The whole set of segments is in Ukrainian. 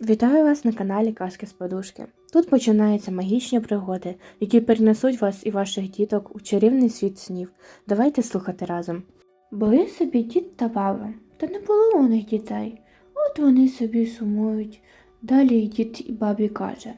Вітаю вас на каналі Казки з Подушки. Тут починаються магічні пригоди, які перенесуть вас і ваших діток у чарівний світ снів. Давайте слухати разом. Були собі дід та баба, та не було у них дітей. От вони собі сумують. Далі дід і бабі каже: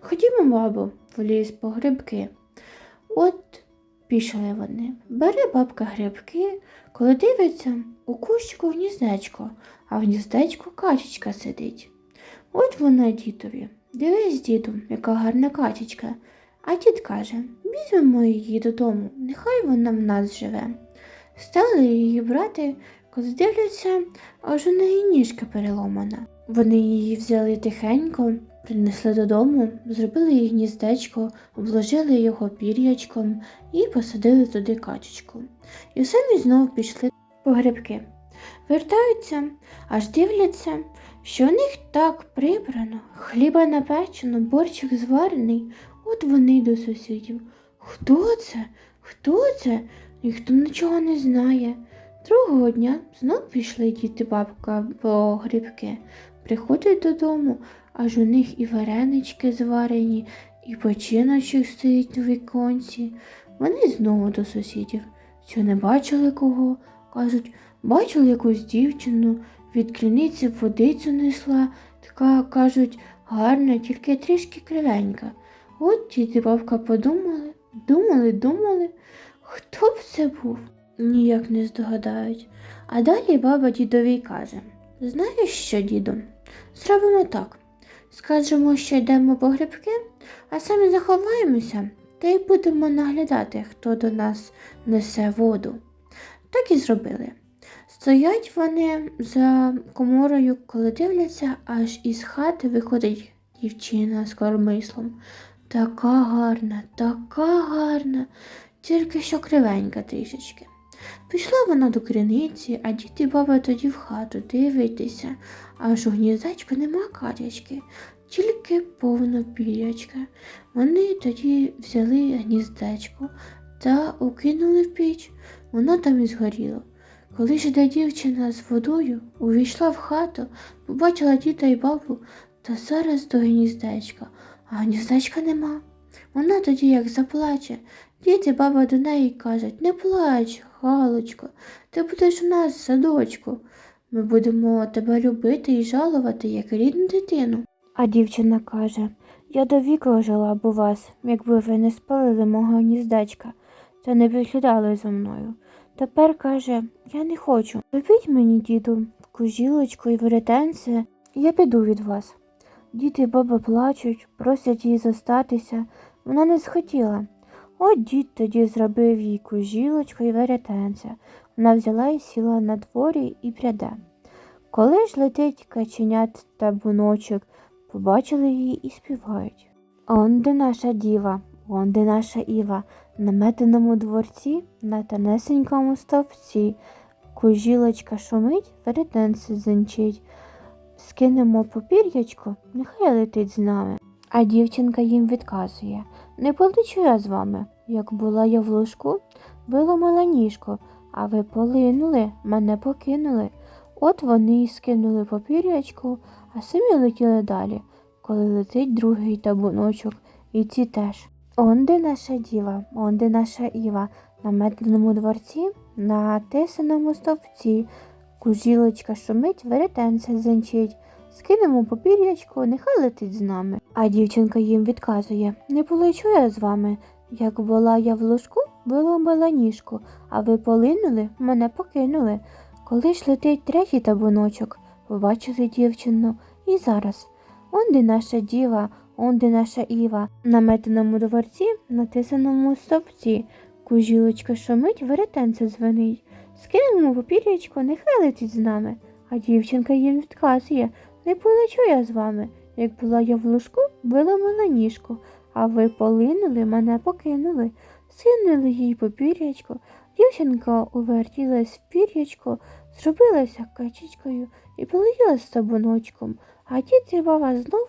Ходімо, бабу, в ліс по грибки. От пішли вони. Бере бабка грибки, коли дивиться, у кущику гніздечко, а в гніздечку качечка сидить. От вона дідові. Дивись, діду, яка гарна качечка. А дід каже, візьмемо її додому, нехай вона в нас живе. Стали її брати, коли дивляться, аж у неї ніжка переломана. Вони її взяли тихенько, принесли додому, зробили їй гніздечко, обложили його пір'ячком і посадили туди качечку. І самі знов пішли по грибки. Вертаються, аж дивляться, що у них так прибрано, хліба напечено, борщик зварений. От вони до сусідів. Хто це? Хто це? Ніхто нічого не знає. Другого дня знов пішли діти бабка по грибки. Приходять додому, аж у них і варенички зварені, і починочок стоїть у віконці. Вони знову до сусідів. Що не бачили кого? Кажуть, бачили якусь дівчину, від криниці водицю несла, така, кажуть, гарна, тільки трішки кривенька. От діти бабка подумали, думали, думали, хто б це був? Ніяк не здогадають. А далі баба дідові каже: Знаєш що, діду? Зробимо так. Скажемо, що йдемо по грибки, а самі заховаємося та й будемо наглядати, хто до нас несе воду. Так і зробили. Стоять вони за коморою, коли дивляться, аж із хати виходить дівчина з кормислом. Така гарна, така гарна, тільки що кривенька трішечки. Пішла вона до криниці, а дід і баба тоді в хату дивитися, аж у гніздечку нема катячки, тільки повно пірячка. Вони тоді взяли гніздечко та укинули в піч, воно там і згоріло. Коли ж та дівчина з водою увійшла в хату, побачила діда й бабу та зараз до гніздечка, а гніздечка нема. Вона тоді як заплаче. Дід і баба до неї кажуть, не плач, Галочко, ти будеш у нас садочку. Ми будемо тебе любити і жалувати, як рідну дитину. А дівчина каже, я до віку жила б у вас, якби ви не спалили мого гніздечка та не підглядали за мною. Тепер каже, я не хочу. Купіть мені, діду, кужілочку і веретенце, я піду від вас. Дід і баба плачуть, просять її зостатися. Вона не схотіла. От дід тоді зробив їй кужілочку і веретенце. Вона взяла і сіла на дворі і пряде. Коли ж летить каченят та буночок, побачили її і співають. Он де наша діва, он де наша Іва, на метеному дворці, на тонесенькому стовпці. Кужілочка шумить, веретенце зенчить. Скинемо попір'ячко, нехай летить з нами. А дівчинка їм відказує Не полечу я з вами. Як була я в ложку, було мала ніжко, а ви полинули, мене покинули. От вони й скинули попір'ячку, а самі летіли далі, коли летить другий табуночок, і ці теж. Он де наша діва, он де наша Іва, на метленому дворці, на тисаному стовпці. Кужілочка шумить, веретенце зенчить. Скинемо попір'ячку, нехай летить з нами. А дівчинка їм відказує Не полечу я з вами. Як була я в ложку, виломила ніжку, а ви полинули, мене покинули. Коли ж летить третій табуночок, побачили дівчину і зараз. Он де наша діва, он де наша Іва, на метеному дворці, на тисаному стовпці. Кужілочка шумить, веретенце звенить. Скинемо попір'ячку, нехай летить з нами. А дівчинка їм відказує Не полечу я з вами. Як була я в ложку, виламала ніжку, а ви полинули, мене покинули. Синули їй попір'ячко. Дівчинка увертілась в пір'ячко, зробилася качечкою і полетіла з табуночком, а дід і баба знов